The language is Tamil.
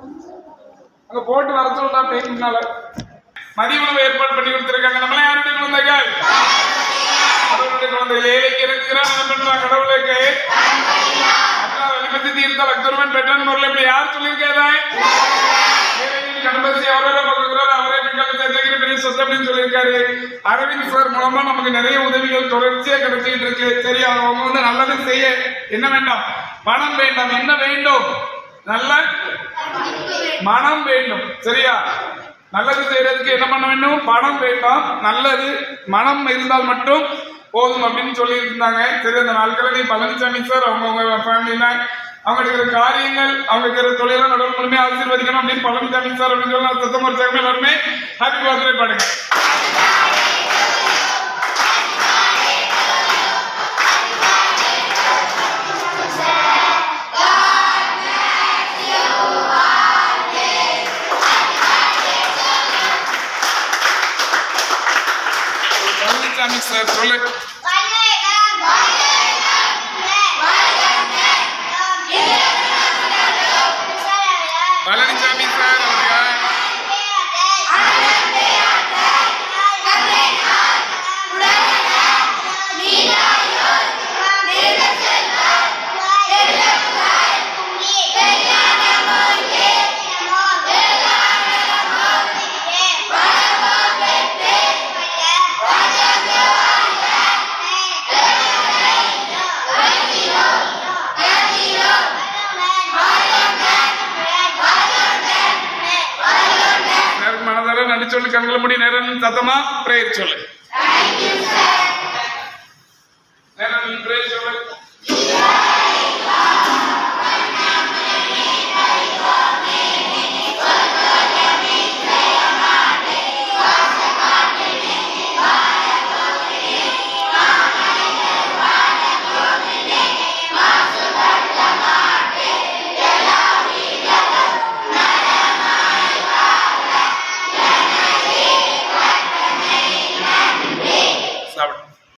அங்க போட்டு வர சொல்றா பெயிண்ட்னால மதிய உணவு ஏற்பாடு பண்ணி கொடுத்திருக்காங்க. நம்மளே யாருடைய குழந்தைகள் கடவுளுடைய குழந்தைகள் ஏழைக்கு இருக்கிறான் என்ன பண்றான்? கடவுளுக்கு. வெளிப்பத்தி தீர்த்தால் அக்தொருவன் பெற்றான் முறையில் இப்படி யார் சொல்லியிருக்காதா கணபதி அவரோட பகுக்கிறார் அவரே பெண்கள் சேர்த்துக்கிற பெரிய சொத்து அப்படின்னு சொல்லியிருக்காரு. அரவிந்த் சார் மூலமா நமக்கு நிறைய உதவிகள் தொடர்ச்சியா கிடைச்சிட்டு இருக்கு. சரி அவங்க வந்து நல்லது செய்ய என்ன வேண்டாம்? பணம் வேண்டாம். என்ன வேண்டும்? நல்ல மனம் வேண்டும் சரியா? நல்லது செய்யறதுக்கு என்ன பண்ண வேண்டும்? பணம் வேண்டாம் நல்லது மனம் இருந்தால் மட்டும் போதும் அப்படின்னு சொல்லி இருந்தாங்க சரி அந்த நாட்களில் பழனிசாமி சார் அவங்கவுங்க ஃபேமிலியில அவங்க இருக்கிற காரியங்கள் அவங்க இருக்கிற தொழிலாம் நடவடிக்கை மூலமே ஆசீர்வதிக்கணும் அப்படின்னு பழனிசாமி சார் அப்படின்னு சொல்லி சத்தம் எல்லாருமே ஹாப்பி பர்த்டே பாடுங்க. பழனிசாமி சார் சொல்லு பழனிசாமி சார் சொல்லு கண்களை முடி நேரம் சத்தமா பிரேயர் சொல்லு.